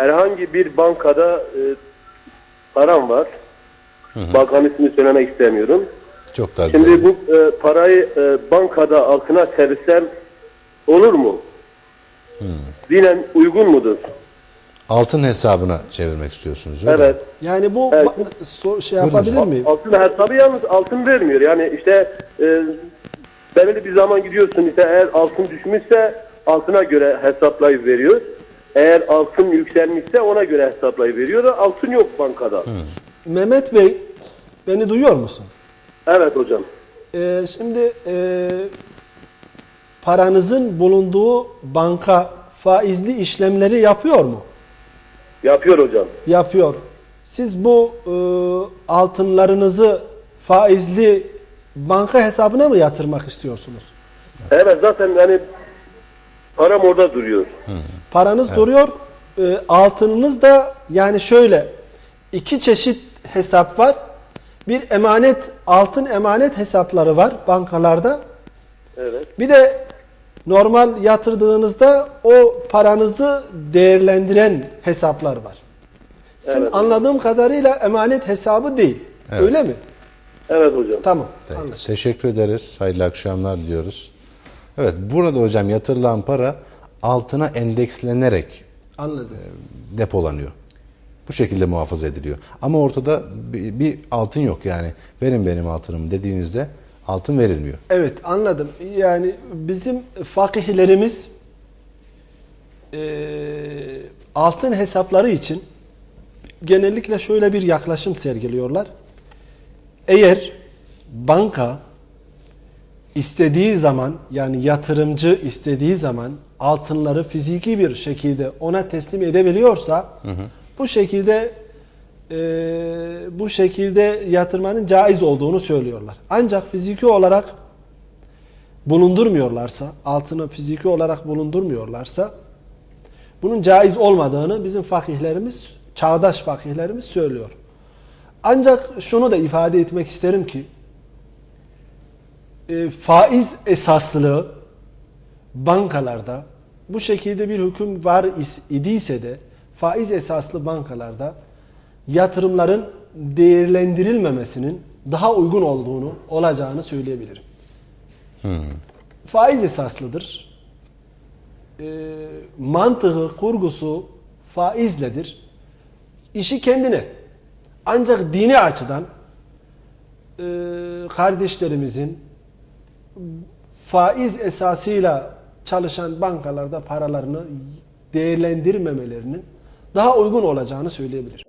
herhangi bir bankada e, param var. Bankanın ismini söylemek istemiyorum. Çok daha güzel. Şimdi bu e, parayı e, bankada altına çevirsem olur mu? Dinen uygun mudur? Altın hesabına çevirmek istiyorsunuz öyle mi? Evet. Yani bu Evet. ba- so- şey yapabilir miyim? Altın hesabı yalnız altın vermiyor. Yani işte e, belirli bir zaman gidiyorsun işte eğer altın düşmüşse altına göre hesaplayıp veriyor. Eğer altın yükselmişse ona göre hesaplayıp veriyor. Altın yok bankada. Mehmet Bey beni duyuyor musun? Evet hocam. Ee, şimdi e, paranızın bulunduğu banka faizli işlemleri yapıyor mu? Yapıyor hocam. Yapıyor. Siz bu e, altınlarınızı faizli banka hesabına mı yatırmak istiyorsunuz? Evet zaten yani param orada duruyor. Paranız duruyor, e, altınınız da yani şöyle iki çeşit hesap var. Bir emanet, altın emanet hesapları var bankalarda. Evet. Bir de normal yatırdığınızda o paranızı değerlendiren hesaplar var. Sizin Evet. anladığım kadarıyla emanet hesabı değil. Evet. Öyle mi? Evet hocam. Tamam. Anlaşıldı. Teşekkür ederiz. Hayırlı akşamlar diliyoruz. Evet burada hocam yatırılan para altına endekslenerek Anladım. depolanıyor. Bu şekilde muhafaza ediliyor. Ama ortada bir, bir altın yok yani. Verin benim altınımı dediğinizde altın verilmiyor. Evet anladım. Yani bizim fakihlerimiz eee, altın hesapları için genellikle şöyle bir yaklaşım sergiliyorlar. Eğer banka istediği zaman yani yatırımcı istediği zaman altınları fiziki bir şekilde ona teslim edebiliyorsa bu şekilde e, bu şekilde yatırmanın caiz olduğunu söylüyorlar. Ancak fiziki olarak bulundurmuyorlarsa, altını fiziki olarak bulundurmuyorlarsa bunun caiz olmadığını bizim fakihlerimiz, çağdaş fakihlerimiz söylüyor. Ancak şunu da ifade etmek isterim ki e, faiz esaslı bankalarda bu şekilde bir hüküm var idiyse de faiz esaslı bankalarda yatırımların değerlendirilmemesinin daha uygun olduğunu olacağını söyleyebilirim. Faiz esaslıdır. E, mantığı, kurgusu faizledir. İşi kendine. Ancak dini açıdan e, kardeşlerimizin faiz esasıyla çalışan bankalarda paralarını değerlendirmemelerinin daha uygun olacağını söyleyebilirim.